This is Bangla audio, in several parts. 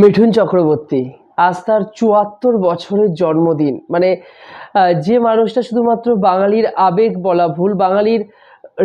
মিঠুন চক্রবর্তী, আজ তার চুয়াত্তর বছরের জন্মদিন। মানে যে মানুষটা শুধুমাত্র বাঙালির আবেগ বলা ভুল, বাঙালির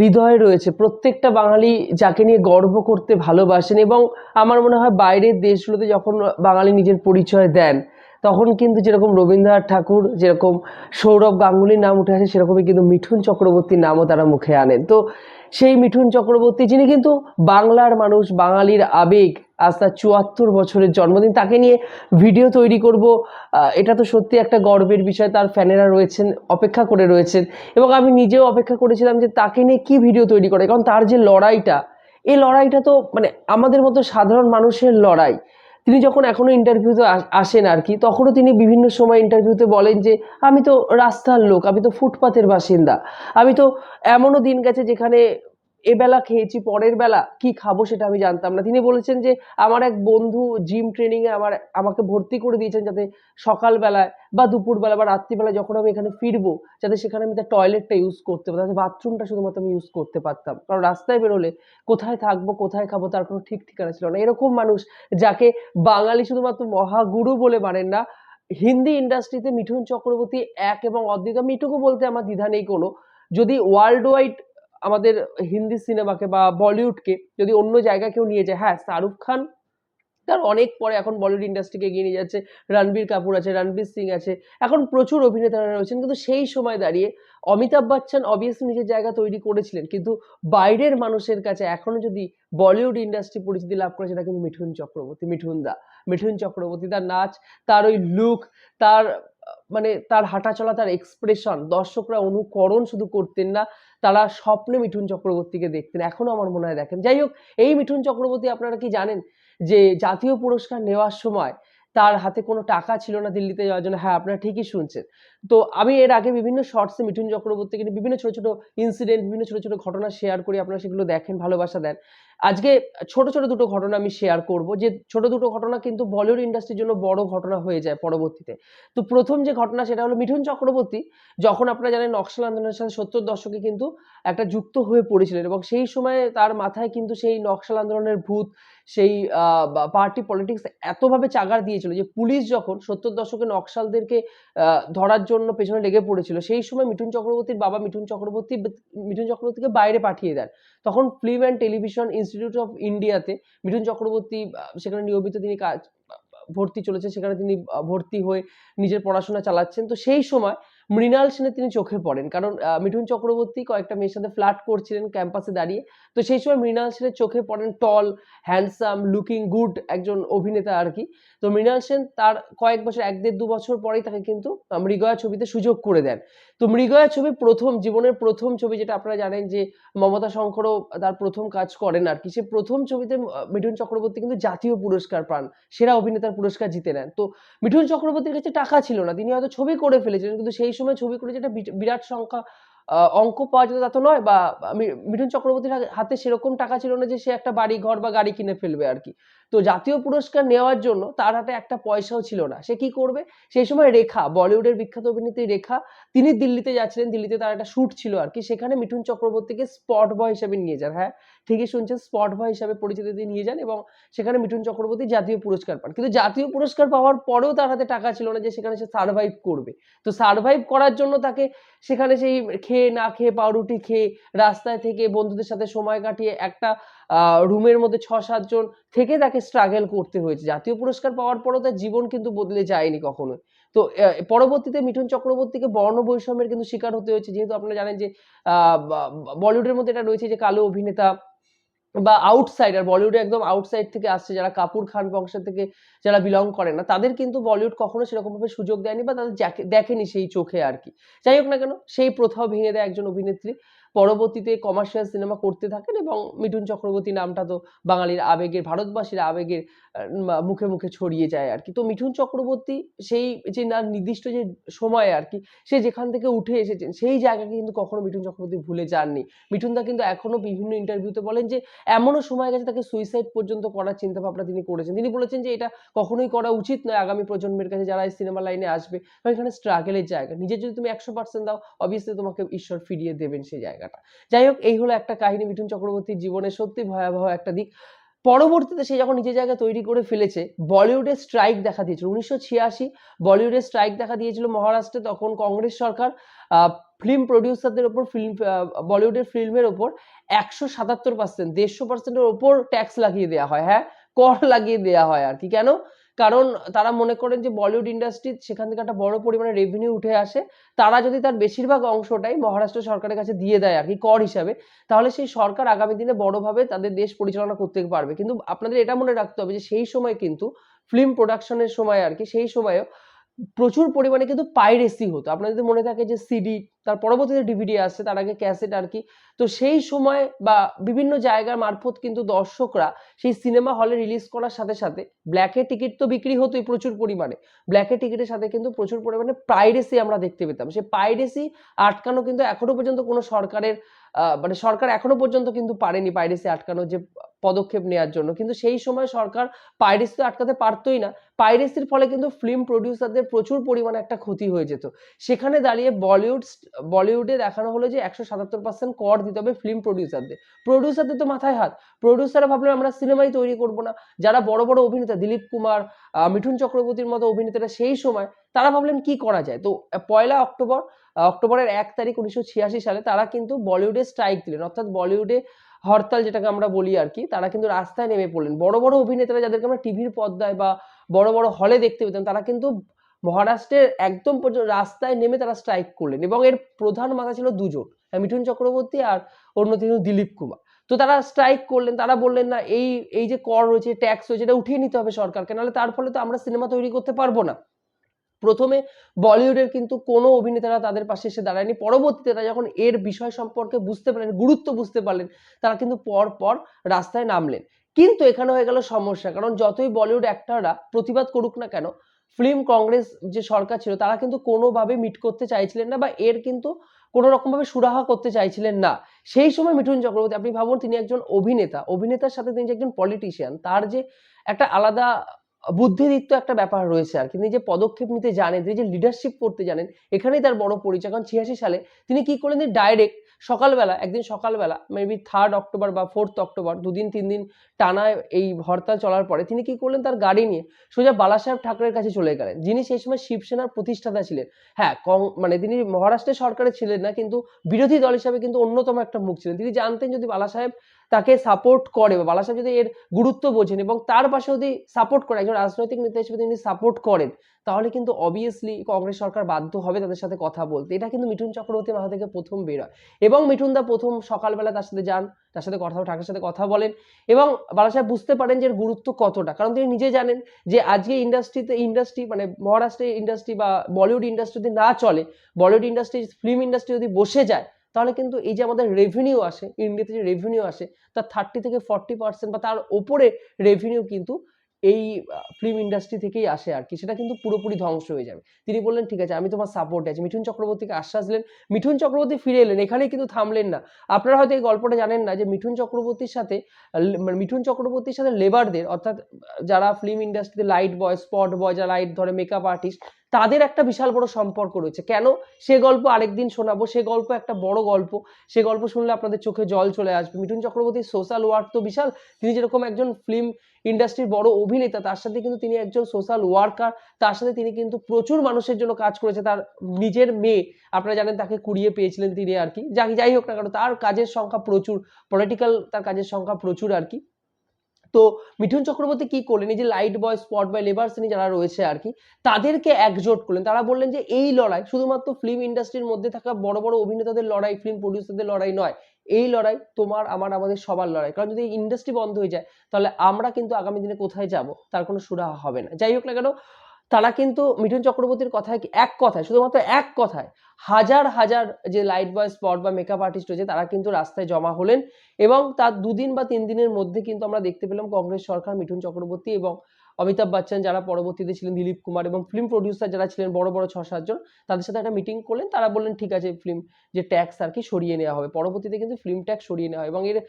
হৃদয়ে রয়েছে, প্রত্যেকটা বাঙালি যাকে নিয়ে গর্ব করতে ভালোবাসেন এবং আমার মনে হয় বাইরের দেশগুলোতে যখন বাঙালি নিজের পরিচয় দেন, তখন কিন্তু যেরকম রবীন্দ্রনাথ ঠাকুর, যেরকম সৌরভ গাঙ্গুলির নাম উঠে আসে, সেরকমই কিন্তু মিঠুন চক্রবর্তীর নামও তারা মুখে আনেন। তো সেই মিঠুন চক্রবর্তী, যিনি কিন্তু বাংলার মানুষ, বাঙালির আবেগ আজ তার চুয়াত্তর বছরের জন্মদিন। তাকে নিয়ে ভিডিও তৈরি করব। এটা তো সত্যি একটা গর্বের বিষয়। তার ফ্যানেরা রয়েছেন, অপেক্ষা করে রয়েছেন। এবং আমি নিজেও অপেক্ষা করেছিলাম যে তাকে নিয়ে কি ভিডিও তৈরি করে। কারণ তার যে লড়াইটা, এই লড়াইটা তো মানে আমাদের মতো সাধারণ মানুষের লড়াই। তিনি যখন এখনও ইন্টারভিউতে আসেন আর কি, তখনও তিনি বিভিন্ন সময় ইন্টারভিউতে বলেন যে, আমি তো রাস্তার লোক, আমি তো ফুটপাতের বাসিন্দা। আমি তো এমনও দিন গেছে যেখানে এবেলা খেয়েছি, পরের বেলা কি খাব সেটা আমি জানতাম না। তিনি বলেছেন যে, আমার এক বন্ধু জিম ট্রেনিং এ আমার, আমাকে ভর্তি করে দিয়েছেন যাতে সকালবেলায় বা দুপুরবেলা বা রাত্রিবেলায় যখন আমি এখানে ফিরবো, যাতে সেখানে আমি তার টয়লেটটা ইউজ করতে পারতাম যাতে বাথরুমটা শুধুমাত্র আমি ইউজ করতে পারতাম। কারণ রাস্তায় বেরোলে কোথায় থাকব, কোথায় খাব তার কোনো ঠিক ঠিকানা ছিল না। এরকম মানুষ যাকে বাঙালি শুধুমাত্র মহাগুরু বলে মানেন না, হিন্দি ইন্ডাস্ট্রিতে মিঠুন চক্রবর্তী এক এবং অদ্বিতীয় আমি এটুকু বলতে আমার দ্বিধা নেই কোনো। যদি ওয়ার্ল্ড ওয়াইড আমাদের হিন্দি সিনেমাকে বা বলিউডকে যদি অন্য জায়গায় কেউ নিয়ে যায় হ্যাঁ শাহরুখ খান তার অনেক পরে এখন বলিউড ইন্ডাস্ট্রিকে এগিয়ে নিয়ে যাচ্ছে, রণবীর কাপুর আছে, রণবীর সিং আছে, এখন প্রচুর অভিনেতারা রয়েছেন, কিন্তু সেই সময় দাঁড়িয়ে অমিতাভ বচ্চন অবভিয়াসলি নিজের জায়গা তৈরি করেছিলেন, কিন্তু বাইরের মানুষের কাছে এখনও যদি বলিউড ইন্ডাস্ট্রি পরিচিতি লাভ করে সেটা কিন্তু মিঠুন চক্রবর্তী, মিঠুন দা, মিঠুন চক্রবর্তী, তার নাচ, তার ওই লুক তার মানে তার হাঁটা চলা তার এক্সপ্রেশন দর্শকরা অনুকরণ শুধু করতেন না, তারা স্বপ্নে মিঠুন চক্রবর্তীকে দেখতেন। এখনও আমার মনে হয় দেখেন। যাই হোক, এই মিঠুন চক্রবর্তী আপনারা কি জানেন যে জাতীয় পুরস্কার নেওয়ার সময় তার হাতে কোনো টাকা ছিল না দিল্লিতে যাওয়ার জন্য? হ্যাঁ আপনারা ঠিকই শুনছেন। তো আমি এর আগে বিভিন্ন শর্টসে মিঠুন চক্রবর্তীকে বিভিন্ন ছোট ছোট ইনসিডেন্ট বিভিন্ন ছোট ছোট ঘটনা শেয়ার করি, আপনারা সেগুলো দেখেন, ভালোবাসা দেন। আজকে ছোট ছোট দুটো ঘটনা আমি শেয়ার করব, যে ছোট দুটো ঘটনা কিন্তু বলিউড ইন্ডাস্ট্রির জন্য বড় ঘটনা হয়ে যায় পরবর্তীতে। তো প্রথম যে ঘটনা সেটা হলো মিঠুন চক্রবর্তী, যখন আপনারা জানেন নকশাল আন্দোলনের সাথে সত্তর দশকে কিন্তু একটা যুক্ত হয়ে পড়েছিলেন এবং সেই সময়ে তার মাথায় কিন্তু সেই নকশাল আন্দোলনের ভূত, সেই পার্টি পলিটিক্স এতভাবে চাগার দিয়েছিল যে পুলিশ যখন সত্তর দশকে নকশালদেরকে ধরার জন্য পেছনে লেগে পড়েছিল। সেই সময় মিঠুন চক্রবর্তীর বাবা মিঠুন চক্রবর্তী মিঠুন চক্রবর্তীকে বাইরে পাঠিয়ে দেন। তখন film and television institute of ইন্ডিয়াতে মিঠুন চক্রবর্তী সেখানে নিয়মিত তিনি কাজ ভর্তি চলেছে সেখানে তিনি ভর্তি হয়ে নিজের পড়াশোনা চালাচ্ছেন। তো সেই সময় মৃণাল সেনের তিনি চোখে পড়েন। কারণ মিঠুন চক্রবর্তী কয়েকটা মেয়ের সাথে ফ্ল্যাট করছিলেন ক্যাম্পাসে দাঁড়িয়ে। তো সেই সময় মৃণাল সেনের চোখে পড়েন টল হ্যান্ডসাম লুকিং গুড একজন অভিনেতা আর কি। তো মৃণাল সেন তার কয়েক বছর, এক দেড় দু বছর পরেই তাকে কিন্তু মৃগয়া ছবিতে সুযোগ করে দেন। তো মৃগয়া ছবি প্রথম, জীবনের প্রথম ছবি যেটা আপনারা জানেন যে মমতা শঙ্করও তার প্রথম কাজ করেন আর কি। সে প্রথম ছবিতে মিঠুন চক্রবর্তী কিন্তু জাতীয় পুরস্কার পান, সেরা অভিনেতার পুরস্কার জিতে নেন। তো মিঠুন চক্রবর্তীর কাছে টাকা ছিল না, তিনি হয়তো ছবি করে ফেলেছিলেন, কিন্তু সেই সময় ছবি করে যেটা বিরাট সংখ্যা অঙ্ক পাওয়া যেত তা তো নয়, বা মিঠুন চক্রবর্তীর হাতে সেরকম টাকা ছিল না যে সে একটা বাড়ি ঘর বা গাড়ি কিনে ফেলবে আর কি। তো জাতীয় পুরস্কার নেওয়ার জন্য তার হাতে একটা পয়সাও ছিল না। সে কি করবে? সেই সময় রেখা, বলিউডের বিখ্যাত অভিনেত্রী রেখা, তিনি দিল্লিতে যাচ্ছিলেন। দিল্লিতে তার একটা শ্যুট ছিল আর কি। সেখানে মিঠুন চক্রবর্তীকে স্পট বয় হিসেবে নিয়ে যান। হ্যাঁ ঠিকই শুনছেন, স্পট বয় হিসাবে পরিচিতি দিয়ে নিয়ে যান এবং সেখানে মিঠুন চক্রবর্তী জাতীয় পুরস্কার পান। কিন্তু জাতীয় পুরস্কার পাওয়ার পরেও তার হাতে টাকা ছিল না যে সেখানে সে সার্ভাইভ করবে। তো সার্ভাইভ করার জন্য তাকে সেখানে সেই খেয়ে না খেয়ে পাউরুটি খেয়ে রাস্তায় থেকে বন্ধুদের সাথে সময় কাটিয়ে একটা রুমের মধ্যে ছ সাতজন থেকে তাকে স্ট্রাগল করতে হয়েছে। জাতীয় পুরস্কার পাওয়ার পরও তার জীবন কিন্তু বদলে যায়নি কখনোই। তো পরবর্তীতে মিঠুন চক্রবর্তীকে বর্ণ বৈষম্যের কিন্তু শিকার হতে হয়েছে। যেহেতু আপনারা জানেন যে বলিউডের মধ্যে এটা রয়েছে যে, কালো অভিনেতা বা আউটসাইডার বলিউডে একদম আউটসাইড থেকে আসছে যারা কাপুর খান বংশের থেকে যারা বিলং করে না, তাদের কিন্তু বলিউড কখনো সেরকম ভাবে সুযোগ দেয়নি বা তাদের দেখেনি সেই চোখে আর কি। যাই হোক না কেন, সেই প্রথাও ভেঙে দেয় একজন অভিনেত্রী। পরবর্তীতে কমার্শিয়াল সিনেমা করতে থাকেন এবং মিঠুন চক্রবর্তী নামটা তো বাঙালির আবেগের, ভারতবাসীর আবেগের মুখে মুখে ছড়িয়ে যায় আর কি। তো মিঠুন চক্রবর্তী সেই যে না, নির্দিষ্ট যে সময় আর কি, সে যেখান থেকে উঠে এসেছেন, সেই জায়গাকে কিন্তু কখনো মিঠুন চক্রবর্তী ভুলে যাননি। মিঠুন দা কিন্তু এখনও বিভিন্ন ইন্টারভিউতে বলেন যে, এমনও সময় গেছে তাকে সুইসাইড পর্যন্ত করার চিন্তা ভাবনা তিনি করেছেন। তিনি বলেছেন যে, এটা কখনোই করা উচিত নয় আগামী প্রজন্মের কাছে যারা এই সিনেমা লাইনে আসবে। এখানে স্ট্রাগলের জায়গা। নিজের যদি তুমি একশো পার্সেন্ট দাও অবভিয়াসলি তোমাকে ঈশ্বর ফিরিয়ে দেবেন সেই জায়গাটা যাই হোক এই হলো একটা কাহিনী মিঠুন চক্রবর্তীর জীবনের সত্যি ভয়াবহ একটা দিক। পরবর্তীতে সে যখন নিজের জায়গা তৈরি করে ফেলেছে, বলিউডে স্ট্রাইক দেখা দিয়েছিল। উনিশশো ছিয়াশি বলিউডে স্ট্রাইক দেখা দিয়েছিল মহারাষ্ট্রে তখন কংগ্রেস সরকার। ফিল্ম প্রডিউসারদের ওপর ফিল্ম বলিউডের ফিল্মের ওপর একশো সাতাত্তর পার্সেন্ট দেড়শো পার্সেন্টের ওপর ট্যাক্স লাগিয়ে দেওয়া হয়। হ্যাঁ কর লাগিয়ে দেওয়া হয় আর কি। কেন? কারণ তারা মনে করেন যে বলিউড ইন্ডাস্ট্রি সেখান থেকে একটা বড় পরিমাণে রেভিনিউ উঠে আসে, তারা যদি তার বেশিরভাগ অংশটাই মহারাষ্ট্র সরকারের কাছে দিয়ে দেয় আর কি, কর হিসাবে, তাহলে সেই সরকার আগামী দিনে বড়ভাবে তাদের দেশ পরিচালনা করতে পারবে। কিন্তু আপনাদের এটা মনে রাখতে হবে যে সেই সময় কিন্তু ফিল্ম প্রোডাকশনের সময় আর কি, সেই সময়ও প্রচুর পরিমাণে কিন্তু পাইরেসি হতো। আপনার যদি মনে থাকে যে সিডি তার পরবর্তীতে ডিভিডি আসছে, তার আগে ক্যাসেট আর কি, তো সেই সময় বা বিভিন্ন জায়গার মারফত কিন্তু দর্শকরা সেই সিনেমা হলে রিলিজ করার সাথে সাথে ব্ল্যাকে টিকিট তো বিক্রি হতোই প্রচুর পরিমাণে। ব্ল্যাকে টিকিটের সাথে কিন্তু প্রচুর পরিমাণে পাইরেসি আমরা দেখতে পেতাম। সেই পাইরেসি আটকানো কিন্তু এখনও পর্যন্ত কোনো সরকারের মানে সরকার এখনও পর্যন্ত কিন্তু পারেনি পাইরেসি আটকানোর যে পদক্ষেপ নেওয়ার জন্য। কিন্তু সেই সময় সরকার পাইরেসি তো আটকাতে পারতোই না। পাইরেসির ফলে কিন্তু ফিল্ম প্রডিউসারদের প্রচুর পরিমাণে একটা ক্ষতি হয়ে যেত। সেখানে দাঁড়িয়ে বলিউড বলিউডে দেখানো হলো যে একশো সাতাত্তর পার্সেন্ট কর দিতে হবে ফিল্ম প্রডিউসারদের প্রডিউসারদের তো মাথায় হাত। প্রডিউসাররা ভাবলেন আমরা সিনেমাই তৈরি করব না। যারা বড় বড় অভিনেতা দিলীপ কুমার মিঠুন চক্রবর্তীর মতো অভিনেতারা সেই সময় তারা ভাবলেন কি করা যায়? তো পয়লা অক্টোবর, অক্টোবরের এক তারিখ উনিশশো ছিয়াশি সালে তারা কিন্তু বলিউডে স্ট্রাইক দিলেন। অর্থাৎ বলিউডে হরতাল যেটাকে আমরা বলি আর কি, তারা কিন্তু রাস্তায় নেমে পড়লেন। বড় বড় অভিনেতারা যাদেরকে আমরা টিভির পর্দায় বা বড় বড় হলে দেখতে পেতাম, তারা কিন্তু মহারাষ্ট্রের একদম পর্যন্ত রাস্তায় নেমে তারা স্ট্রাইক করলেন এবং এর প্রধান মাথা ছিল দুজন, মিঠুন চক্রবর্তী আর অন্য ছিল দিলীপ কুমার। তো তারা স্ট্রাইক করলেন, তারা বললেন, না, এই এই যে কর রয়েছে ট্যাক্স রয়েছে, এটা উঠিয়ে নিতে হবে সরকারকে, নাহলে তার ফলে তো আমরা সিনেমা তৈরি করতে পারব না। প্রথমে বলিউডের কিন্তু কোনো অভিনেতারা তাদের পাশে এসে দাঁড়ায়নি। পরবর্তীতে তারা যখন এর বিষয় সম্পর্কে বুঝতে পারলেন গুরুত্ব বুঝতে পারলেন, তারা কিন্তু পর পর রাস্তায় নামলেন। কিন্তু এখানে হয়ে গেল সমস্যা, কারণ যতই বলিউড অ্যাক্টররা প্রতিবাদ করুক না কেন, ফিল্ম কংগ্রেস যে সরকার ছিল, তারা কিন্তু কোনোভাবে মিট করতে চাইছিলেন না বা এর কিন্তু কোনো রকমভাবে সুরাহা করতে চাইছিলেন না। সেই সময় মিঠুন চক্রবর্তী, আপনি ভাবুন, তিনি একজন অভিনেতা। অভিনেতার সাথে তিনি যে একজন পলিটিশিয়ান তার যে একটা আলাদা বুদ্ধিদীপ্ত একটা ব্যাপার রয়েছে আর তিনি যে পদক্ষেপ নিতে জানেন, তিনি যে লিডারশিপ করতে জানেন, এখানেই তার বড় পরিচয়। কারণ ছিয়াশি সালে তিনি কি করলেন ডাইরেক্ট সকালবেলা, একদিন সকালবেলা মেবি থার্ড অক্টোবর বা ফোর্থ অক্টোবর দুদিন, তিন দিন টানা এই হরতাল চলার পরে তিনি কি করলেন, তার গাড়ি নিয়ে সোজা বালাসাহেব ঠাকুরের কাছে চলে গেলেন। যিনি সেই সময় শিবসেনার প্রতিষ্ঠাতা ছিলেন। হ্যাঁ কং মানে তিনি মহারাষ্ট্রের সরকারে ছিলেন না, কিন্তু বিরোধী দল হিসাবে কিন্তু অন্যতম একটা মুখ ছিলেন। তিনি জানতেন যদি বালাসাহেব তাকে সাপোর্ট করে বা বালাসাহেব যদি এর গুরুত্ব বোঝেন এবং তার পাশে যদি সাপোর্ট করে একজন রাজনৈতিক নেতা হিসেবে তিনি সাপোর্ট করেন, তাহলে কিন্তু অবভিয়াসলি কংগ্রেস সরকার বাধ্য হবে তাদের সাথে কথা বলতে। এটা কিন্তু মিঠুন চক্রবর্তী মাথা থেকে প্রথম বেরোয় এবং মিঠুন দা প্রথম সকালবেলা তার সাথে যান, তার সাথে কথা ঠাকুরের সাথে কথা বলেন এবং বালাসাহেব বুঝতে পারেন যে এর গুরুত্ব কতটা। কারণ তিনি নিজে জানেন যে আজকে ইন্ডাস্ট্রিতে ইন্ডাস্ট্রি মানে মহারাষ্ট্রের ইন্ডাস্ট্রি বা বলিউড ইন্ডাস্ট্রি যদি না চলে বলিউড ইন্ডাস্ট্রি ফিল্ম ইন্ডাস্ট্রি যদি বসে যায় তাহলে কিন্তু এই যে আমাদের রেভিনিউ আসে ইন্ডিয়াতে যে রেভিনিউ আসে, তার থার্টি থেকে ফর্টি পার্সেন্ট বা তার ওপরে রেভিনিউ কিন্তু এই ফিল্ম ইন্ডাস্ট্রি থেকেই আসে আর কি। সেটা কিন্তু পুরোপুরি ধ্বংস হয়ে যাবে। তিনি বললেন, ঠিক আছে, আমি তোমার সাপোর্টে আছি। মিঠুন চক্রবর্তীকে আশ্বাস দিলেন, মিঠুন চক্রবর্তী ফিরে এলেন, এখানেই কিন্তু থামলেন না। আপনারা হয়তো এই গল্পটা জানেন না যে মিঠুন চক্রবর্তীর সাথে মানে মিঠুন চক্রবর্তীর সাথে লেবারদের অর্থাৎ যারা ফিল্ম ইন্ডাস্ট্রিতে লাইট বয় স্পট বয় যারা লাইট ধরে মেকআপ আর্টিস্ট তাদের একটা বিশাল বড় সম্পর্ক রয়েছে। কেন? সে গল্প আরেকদিন শোনাবো। সে গল্প একটা বড় গল্প। সে গল্প শুনলে আপনাদের চোখে জল চলে আসবে। মিঠুন চক্রবর্তীর সোশ্যাল ওয়ার্ক তো বিশাল। তিনি যেরকম একজন ফিল্ম ইন্ডাস্ট্রির বড় অভিনেতা, তার সাথে কিন্তু তিনি একজন সোশ্যাল ওয়ার্কার। তার সাথে তিনি কিন্তু প্রচুর মানুষের জন্য কাজ করেছে। তার নিজের মেয়ে, আপনারা জানেন তাকে কুড়িয়ে পেয়েছিলেন তিনি আর কি। যাই যাই হোক না কেন, তার কাজের সংখ্যা প্রচুর। পলিটিক্যাল তার কাজের সংখ্যা প্রচুর আর কি। তো মিঠুন চক্রবর্তী কি করলেন? এই যে light boy spot boy labour শ্রেণি যারা রয়েছে আর কি, তাদেরকে একজোট করলেন। তারা বললেন যে এই লড়াই শুধুমাত্র ফিল্ম ইন্ডাস্ট্রির মধ্যে থাকা বড় বড় অভিনেতাদের লড়াই ফিল্ম প্রডিউসারদের লড়াই নয়। এই লড়াই তোমার, আমার, আমাদের সবার লড়াই। কারণ যদি ইন্ডাস্ট্রি বন্ধ হয়ে যায়, তাহলে আমরা কিন্তু আগামী দিনে কোথায় যাব? তার কোনো সুরাহা হবে না। যাই হোক না কেন তারা কিন্তু মিঠুন চক্রবর্তীর কথায় এক কথায়, শুধুমাত্র এক কথায় হাজার হাজার যে লাইট বয় স্পট বা মেকআপ আর্টিস্ট রয়েছে, তারা কিন্তু রাস্তায় জমা হলেন এবং তার দুদিন বা তিন দিনের মধ্যে কিন্তু আমরা দেখতে পেলাম কংগ্রেস সরকার, মিঠুন চক্রবর্তী এবং অমিতাভ বচ্চন যারা পরবর্তীতে ছিলেন দিলীপ কুমার এবং ফিল্ম প্রডিউসার যারা ছিলেন বড় বড় ছ সাতজন তাদের সাথে একটা মিটিং করলেন, তারা বললেন, ঠিক আছে ফিল্ম যে ট্যাক্স আর কি সরিয়ে নেওয়া হবে। পরবর্তীতে কিন্তু ফিল্ম ট্যাক্স সরিয়ে নেওয়া হয় এবং এর,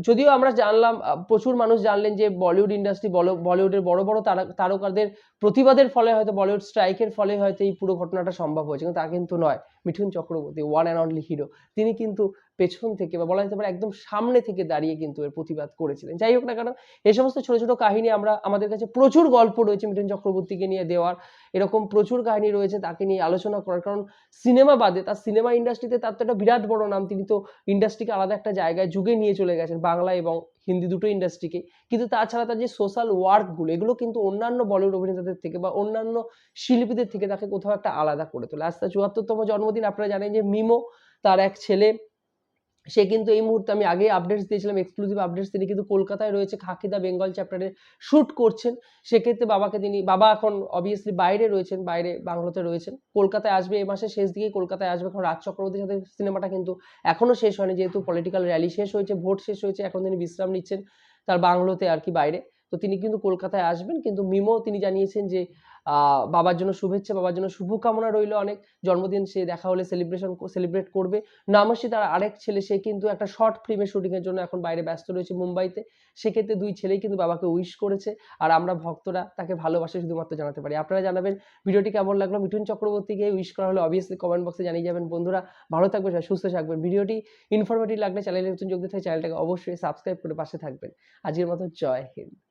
যদিও আমরা জানলাম প্রচুর মানুষ জানলেন যে বলিউড ইন্ডাস্ট্রি বলিউডের বড় বড় তারা- তারকাদের প্রতিবাদের ফলে হয়তো, বলিউড স্ট্রাইকের ফলে হয়তো এই পুরো ঘটনাটা সম্ভব হয়েছে, কিন্তু তা কিন্তু নয়। Mithun Chakraborty one and only hero তিনি কিন্তু পেছন থেকে বা বলা যেতে পারে একদম সামনে থেকে দাঁড়িয়ে কিন্তু এর প্রতিবাদ করেছিলেন। যাই হোক না কেন এই সমস্ত ছোট ছোট কাহিনী আমরা, আমাদের কাছে প্রচুর গল্প রয়েছে মিঠুন চক্রবর্তীকে নিয়ে দেওয়ার। এরকম প্রচুর কাহিনী রয়েছে তাকে নিয়ে আলোচনা করার। কারণ সিনেমা বাদে, তার সিনেমা ইন্ডাস্ট্রিতে তার তো একটা বিরাট বড় নাম। তিনি তো ইন্ডাস্ট্রিকে আলাদা একটা জায়গায় যুগে নিয়ে চলে গেছেন, বাংলা এবং হিন্দি দুটো ইন্ডাস্ট্রিকে। কিন্তু তাছাড়া তার যে সোশ্যাল ওয়ার্কগুলো এগুলো কিন্তু অন্যান্য বলিউড অভিনেতাদের থেকে বা অন্যান্য শিল্পীদের থেকে তাকে কোথাও একটা আলাদা করে তোলে। আজ তার চুয়াত্তরতম জন্মদিন, আপনারা জানেন যে মিমো, তার এক ছেলে সে কিন্তু এই মুহূর্তে আমি আগে আপডেটস দিয়েছিলাম এক্সক্লুসিভ আপডেটস তিনি কিন্তু কলকাতায় রয়েছে খাকিদা বেঙ্গল চ্যাপ্টারে শ্যুট করছেন। সেক্ষেত্রে বাবাকে তিনি, বাবা এখন অবভিয়াসলি বাইরে রয়েছেন, বাইরে বাংলোতে রয়েছেন। কলকাতায় আসবে এই মাসের শেষ দিকেই কলকাতায় আসবে, এখন রাজ চক্রবর্তীর সাথে সিনেমাটা কিন্তু এখনও শেষ হয়নি, যেহেতু পলিটিক্যাল র্যালি শেষ হয়েছে ভোট শেষ হয়েছে, এখন তিনি বিশ্রাম নিচ্ছেন তার বাংলোতে আর কি বাইরে। তো তিনি কিন্তু কলকাতায় আসবেন, কিন্তু মিমো তিনি জানিয়েছেন যে বাবার জন্য শুভেচ্ছা, বাবার জন্য শুভকামনা রইল অনেক। জন্মদিন সে দেখা হলে সেলিব্রেশন সেলিব্রেট করবে। নামসি তার আরেক ছেলে, সে কিন্তু একটা শর্ট ফিল্মের শুটিংয়ের জন্য এখন বাইরে ব্যস্ত রয়েছে মুম্বাইতে। সেক্ষেত্রে দুই ছেলেই কিন্তু বাবাকে উইশ করেছে। আর আমরা ভক্তরা তাকে ভালোবাসে শুধুমাত্র জানাতে পারি। আপনারা জানাবেন ভিডিওটি কেমন লাগল? মিঠুন চক্রবর্তীকে উইশ করা হলে অবভিয়াসলি কমেন্ট বক্সে জানিয়ে যাবেন। বন্ধুরা, ভালো থাকবেন সুস্থ থাকবেন। ভিডিওটি ইনফরমেটিভ লাগলে চ্যানেলে নতুন যোগ দিতে চ্যানেলটাকে অবশ্যই সাবস্ক্রাইব করে পাশে থাকবেন। আজকের মতো জয় হিন্দ।